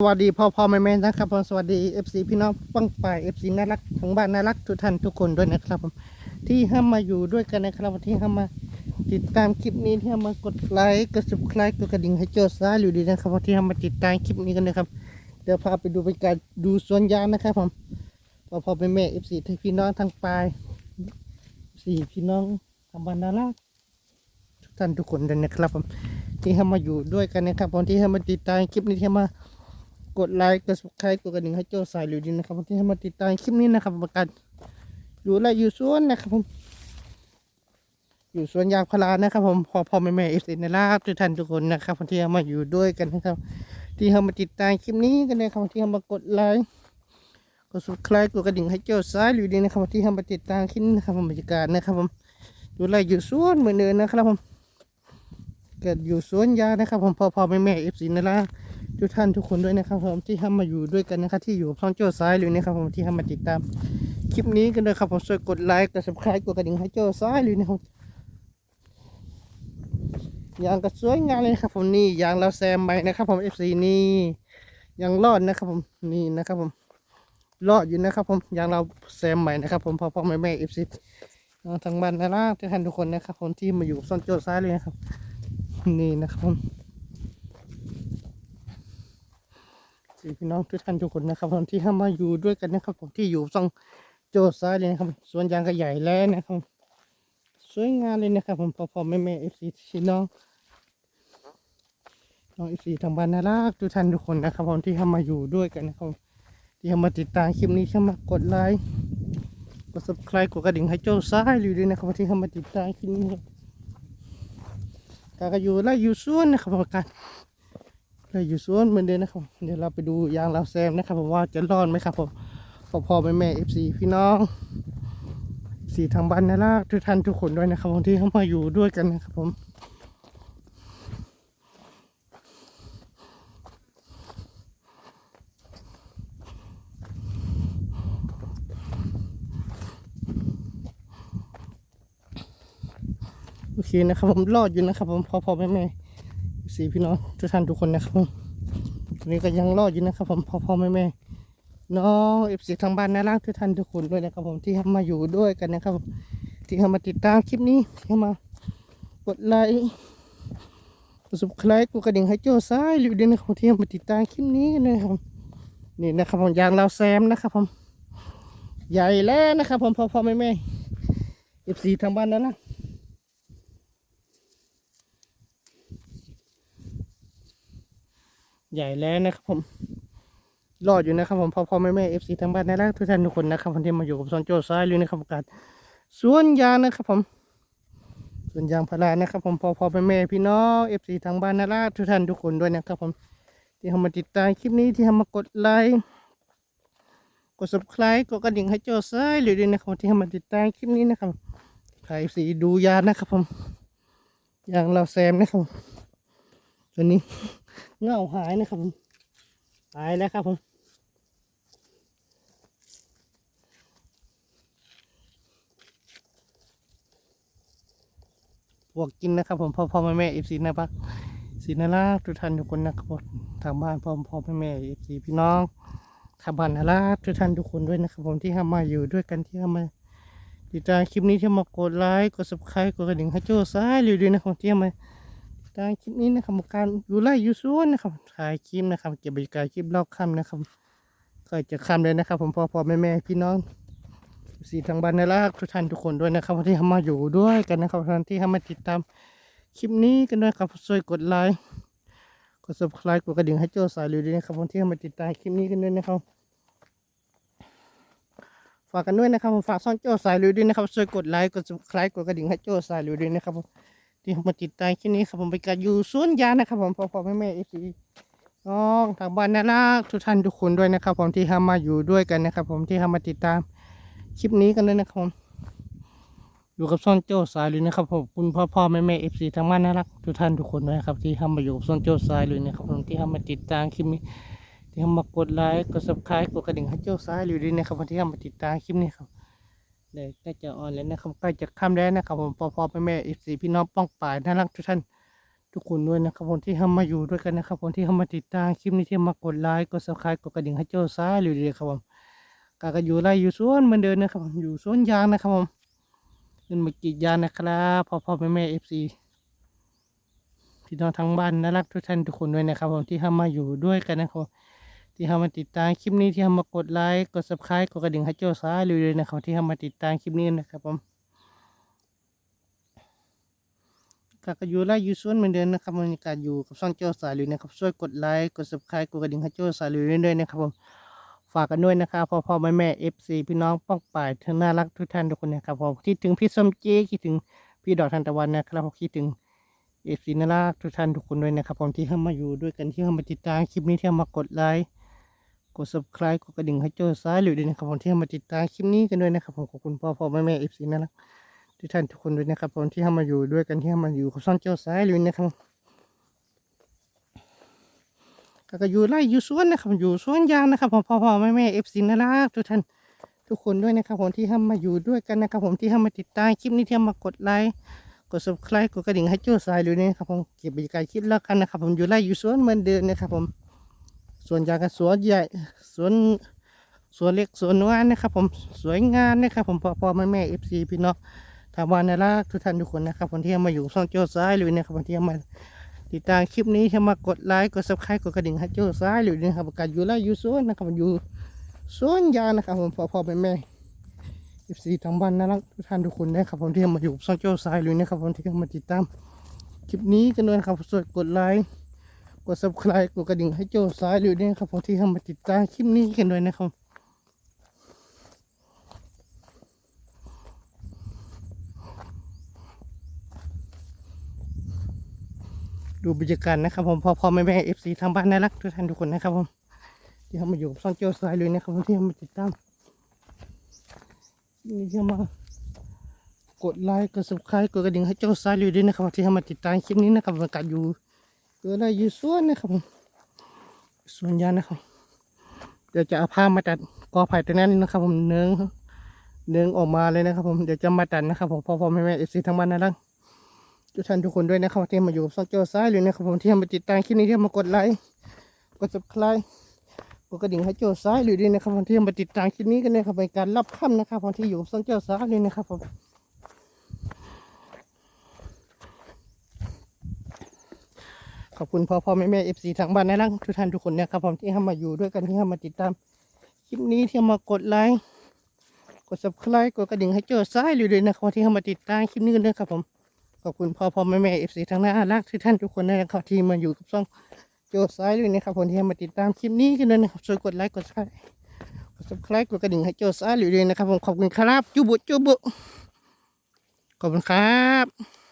สวัสดีพ่อพ่อแม่แม่นะครับผมสวัสดีเอฟซีพี่น้องปังป่ายเอฟซีน่ารักทั้งบ้านน่ารักทุกท่านทุกคนด้วยนะครับผมที่ห้ามมาอยู่ด้วยกันนะครับที่ห้ามมาติดตามคลิปนี้ที่ห้ามมากดไลค์กดซับสไครต์กดกระดิ่งให้โจ้ซ้ายอยู่ดีนะครับที่ห้ามมาติดตามคลิปนี้กันนะครับเดี๋ยวพาไปดูไปการดูสวนยางนะครับผมพ่อพ่อแม่แม่เอฟซีพี่น้องทางปลายสี่พี่น้องทางบ้านน่ารักทุกท่านทุกคนด้วยนะครับผมที่ห้ามมาอยู่ด้วยกันนะครับผมที่ห้ามมาติดตามคลิปนี้ที่ห้ามมา กดไลค์กด subscribe กดกระดิ่งให้โจ้สายหรือดินะครับที่ให้มาติดตามคลิปนี้นะครับประกันอยู่และอยู่สวนนะครับผมอยู่สวนยางพารานะครับ ผมพอพอแม่แม่เอฟซีนลาบทุกท่านทุกคนนะครับที่ให้มาอยู่ด้วยกันนะครับ ที่ให้มาติดตามคลิปนี้กันนะครับที่ให้มากดไลค์กด subscribe กดกระดิ่งให้โจ้สายหรือดินะครับที่ให้มาติดตามคลิปนะครับผมบรรยากาศนะครับ ผมอยู่และอยู่สวนเหมือนเดิมนะครับผมเกิดอยู่สวนยางนะครับ ผมพอพอแม่แม่เอฟซีนลาบ ทุกท่านทุกคนด้วยนะครับผมที่เข้ามาอยู่ด้วยกันนะครับที่อยู่ช่องโจ้ซ้ายหรือนะครับผมที่เข้ามาติดตาม คลิปนี้กันเลยครับผมช่วยกดไลค์กด subscribe กดกระดิ่งให้โจ้ซ้ายหรือนะครับยางก็สวยงามเลยครับผมนี่ยางเราแซมไปนะครับผม FC นี่ยังรอดนะครับผมนี่นะครับผมรอดอยู่นะครับผมยางเราแซมใหม่นะครับผมพ่อพ่อแม่แม่ FC ทางบ้านนะล่ะทุกท่านทุกคนนะครับผมที่มาอยู่ช่องโจ้ซ้ายเลยนะครับ นี่นะครับผม สี่พี่น้องทุกท่านทุกคนนะครับผมที่เข้ามาอยู่ด้วยกันนะครับ ผมที่อยู่ช่องโจทย์ซ้ายเลยนะครับสวนยางก็ใหญ่แล้วนะครับ สวยงามเลยนะครับ ผมพอพอแม่แม่เอฟซีพี่น้องน้องเอฟซีทางบ้านน่ารักทุกท่านทุกคนนะครับผมที่เข้ามาอยู่ด้วยกันนะครับที่เข้ามาติดตามคลิปนี้เข้ามากดไลค์กด subscribe กดกระดิ่งให้โจ้ซ้ายหรือด้วยนะครับที่เข้ามาติดตามคลิปนี้การก็อยู่และอยู่สวนนะครับผมกัน ราอยู่สวนเหมือนเดิมนะครับ เดี๋ยวเราไปดูยางเราแซมนะครับผมว่าจะรอดไหมครับผมพอพอแม่แม่เอฟซีพี่น้องสีทางบ้านนะล่ะทุกท่านทุกคนด้วยนะครับผมที่เข้ามาอยู่ด้วยกันนะครับผมโอเคนะครับผมรอดอยู่นะครับผมพอพอแม่แม่ สีพี่น้องทุกท่านทุกคนนะครับผมตอนนี้ก็ยังรอดอยู่นะครับ ผมพ่อพ่อแม่แม่น้องเอฟซีทางบ้านน่ารักทุกท่านทุกคนด้วยนะครับผมที่มาอยู่ด้วยกันนะครับที่มาติดตามคลิปนี้ที่มากดไลค์กดซับสไครต์กดกระดิ่งให้โจ้ซ้ายหรือเดินนะครับที่มาติดตามคลิปนี้นนะครับนี่นะครับผมยางเราแซมนะครับผมใหญ่แล้วนะครับผมพ่อพ่อแม่แม่เอฟซีทางบ้านน่ารัก ใหญ่แล้วนะครับผมรอดอยู่นะครับผมพ่อพ่อแม่แม่เอฟซีทางบ้านนะรักทุกท่านทุกคนนะครับผมที่มาอยู่กับซอนโจซ้ายเลยนะครับการสวนยางนะครับผมสวนยางพารานะครับ ผมพ่อพ่อแม่แม่พี่น้องเอฟซีทางบ้านนะรักทุกท่านทุกคนด้วยนะครับผมที่เขามาติดตามคลิปนี้ที่เขามากดไลค์กด subscribe กดกระดิ่งให้โจซ้ายเลยด้วยนะครับที่เขามาติดตามคลิปนี้นะครับใครสีดูยานะครับผมยางเราแซมนะครับตัวนี้ เงาหายนะครับผมหายแล้วครับผมพวกกินนะครับผมพ่อพ่อแม่แม่เอฟซีนะปักสีนาราทุกท่านทุกคนนะครับผมทางบ้านพ่อพ่อแม่แม่เอฟซีพี่น้องทางบ้านนาราทุกท่านทุกคนด้วยนะครับผมที่เข้ามาอยู่ด้วยกันที่เข้ามาติดตามคลิปนี้ที่มากดไลค์กด subscribe กดกระดิ่งให้โจ้ซ้ายหรือด้วยนะครับที่เข้ามา ตามคลิปนี้นะครับการอยู่ไล่อยู่สวนนะครับถ่ายคลิปนะครับ เก็บบรรยากาศคลิปเล่าค่ำนะครับก็จะค่ำเลยนะครับ ผมพ่อพ่อแม่แม่พี่น้องสี่ทางบ้านในารักทุกท่านทุกคนด้วยนะครับที่มาอยู่ด้วยกันนะครับท่านที่มาติดตามคลิปนี้กันด้วยครับช่วยกดไลค์กด subscribe กดกระดิ่งให้โจ้สายเลยด้วยนะครับที่เข้ามาติดตามคลิปนี้กันด้วยนะครับฝากกันด้วยนะครับผมฝากซ่อนโจ้สายเลยด้วยนะครับช่วยกดไลค์กด subscribe กดกระดิ่งให้โจ้สายเลยด้วยนะครับ มที่มาติดตามคลิปนี้ครับผมเป็นการอยู่สวนยางนะครับผมพ่อพ่อแม่แม่เอฟซีน้องทางบ้านน่ารักทุกท่านทุกคนด้วยนะครับ ผมที่เข้ามาอยู่ด้วยกันนะครับ ผมที่เข้ามาติดตามคลิปนี้กันเลยนะครับผมอยู่กับซ่อนโจ้สายเลยนะครับผมคุณพ่อพ่อแม่แม่เอฟซีทางบ้านน่ารักทุกท่านทุกคนด้วยครับ ที่เข้ามาอยู่กับซ่อนโจ้สายเลยนะครับผมที่เข้ามาติดตามคลิปนี้ที่เข้ามากดไลค์กดซับสไครต์กดกระดิ่งให้โจ้สายเลยด้วยนะครับผมที่เข้ามาติดตามคลิปนี้ครับ เดี๋ยวใกล้จะออนแล้วนะครับใกล้จะค่ำแล้วนะครับผมพอพอไปแม่อีสีพี่น้องป้องป่ายน่ารักทุกท่านทุกคนด้วยนะครับผมที่เข้ามาอยู่ด้วยกันนะครับผมที่เข้ามาติดตามคลิปนี้ที่มากดไลค์กดซับสไครต์กดกระดิ่งให้เจ้าซ้ายเลยๆครับผมกาก็อยู่ไรอยู่สวนเหมือนเดิมนะครับผมอยู่สวนยางนะครับผมขึ้นมากรีดยางนะครับพ่อพ่อแม่แม่เอฟซีพี่น้องทางบ้านน่ารักทุกท่านทุกคนด้วยนะครับผมที่เข้ามาอยู่ด้วยกันนะครับ ที่เข้ามาติดตามคลิปนี้ที่เข้ามากดไลค์กดซับสไครต์กดกระดิ่งให้เจ้าซ้ายเลยนะครับที่เข้ามาติดตามคลิปนี้นะครับผมก็ก็อยู่ไล่อยู่ส่วนเหมือนเดิมนะครับบรรยากาศอยู่กับช่องโจ้สายลุยนะครับช่วยกดไลค์กด subscribe กดกระดิ่งให้โจ้สายลุยด้วยนะครับผมฝากกันด้วยนะครับพ่อพ่อแม่แม่เอฟซีพี่น้องป้องป่ายทั้งน่ารักทุกท่านทุกคนนะครับผมคิดถึงพี่ส้มเจ๊คิดถึงพี่ดอกทานตะวันนะครับผมคิดถึงเอฟซีน่ารักทุกท่านทุกคนด้วยนะครับผมที่เข้ามาอยู่ด้วยกันที่เข้ามาติดตามคลิปนี้ที่เข้ามากดไลค์ กด subscribe กดกระดิ่งให้โจ้สายลุยด้วยนะครับผมที่มาติดตามคลิปนี้กันด้วยนะครับผมขอบคุณพ่อพ่อแม่แม่เอฟซีน่ารักทุกท่านทุกคนด้วยนะครับผมที่เข้มาอยู่ด้วยกันที่เข้มาอยู่กับซ่อนเจ้าสายลุยนะครับก็ก็อยู่ไล่อยู่สวนนะครับอยู่สวนยางนะครับผมพ่อพ่อแม่แม่เอฟซีน่ารักทุกท่านทุกคนด้วยนะครับผมที่เข้มาอยู่ด้วยกันนะครับผมที่เข้มาติดตามคลิปนี้ที่มากดไลค์กด subscribe กดกระดิ่งให้เจ้าสายลุยนะครับผมเก็บบรรยากาศคลิปแล้วกันนะครับผมอยู่ไล่อยู่สวนเหมือนเดิมนะครับผม สวนยางกับสวนใหญ่สวนสวนเล็กสวนน้อยนะครับ ผมสวยงามนะครับ ผมพ่อพ่อแม่แม่เอฟซีพี่น้องทางวันนารักทุกท่านทุกคนนะครับคนที่มาอยู่ช่องโจ้ซ้ายหรือนะครับคนที่มาติดตามคลิปนี้ที่มากดไลค์กดซับสไครต์กดกระดิ่งให้โจ้ซ้ายหรือนะครับประกาศอยู่ไล่อยู่สวนนะครับอยู่สวนยางนะครับ ผมพ่อพ่อแม่แม่เอฟซีทางบ้านน่ารักทุกท่านทุกคนนะครับผมที่มาอยู่ช่องโจ้ซ้ายหรือนะครับผมที่มาติดตามคลิปนี้กันด้วยนะครับสดกดไลค์ กดซับสไครต์กดกระดิ่งให้โจ้ซ้ายหรือนะครับผมที่มาติดตามคลิปนี้กันด้วยนะครับดูบรรยากาศนะครับผมพอพอแม่แม่เอฟซีทางบ้านน่ารักทุกท่านทุกคนนะครับผมที่เขามาอยู่กับซ่องเจียวสายเลยนะครับผมที่เขามาติดตามนี่ที่เขามากดไลค์กด subscribe กดกระดิ่งให้เจ้าสายเลยด้วยนะครับที่เขามาติดตามคลิปนี้นะครับบรรยากาศอยู่ เกิดอะไรอยู่สวนนะครับผมสวนยางนะครับ เดี๋ยวจะเอาผ้ามาตัดกอไผ่ตัวนั้นนะครับ ผมเนื้องเนื้องออกมาเลยนะครับ ผมเดี๋ยวจะมาตัดนะครับ ผมพ่อพ่อแม่แม่เอฟซีทางบ้านน่ารักทุกท่านทุกคนด้วยนะครับที่มาอยู่กับซอกเจ้าซ้ายหรือนะครับผมที่มาติดตามคลิปนี้ที่มากดไลค์กด subscribe กดกระดิ่งให้เจ้าซ้ายหรือด้วยนะครับผมที่มาติดตามคลิปนี้กันนะครับเป็นการรับค่ำนะครับผมที่อยู่กับซอกเจ้าซ้ายเลยนะครับผม ขอบคุณพ่อพ่อแม่แม่เอฟซีทางบ้านนะรักทุกท่านทุกคนนะครับผมที่เข้ามาอยู่ด้วยกันที่เข้ามาติดตามคลิปนี้ที่มากดไลค์กด subscribe กดกระดิ่งให้เจ้าซ้ายหรือด้วยนะครับที่เข้ามาติดตามคลิปนี้กันด้วยครับผมขอบคุณพ่อพ่อแม่แม่เอฟซีทั้งน่ารักทุกท่านทุกคนนะครับที่มาอยู่กับช่องโจซ้ายด้วยนะครับผมที่มาติดตามคลิปนี้กันด้วยนะครับช่วยกดไลค์กดแชร์กด subscribe กดกระดิ่งให้โจซ้ายด้วยนะครับผมขอบคุณครับจุบุจุบุขอบคุณครับ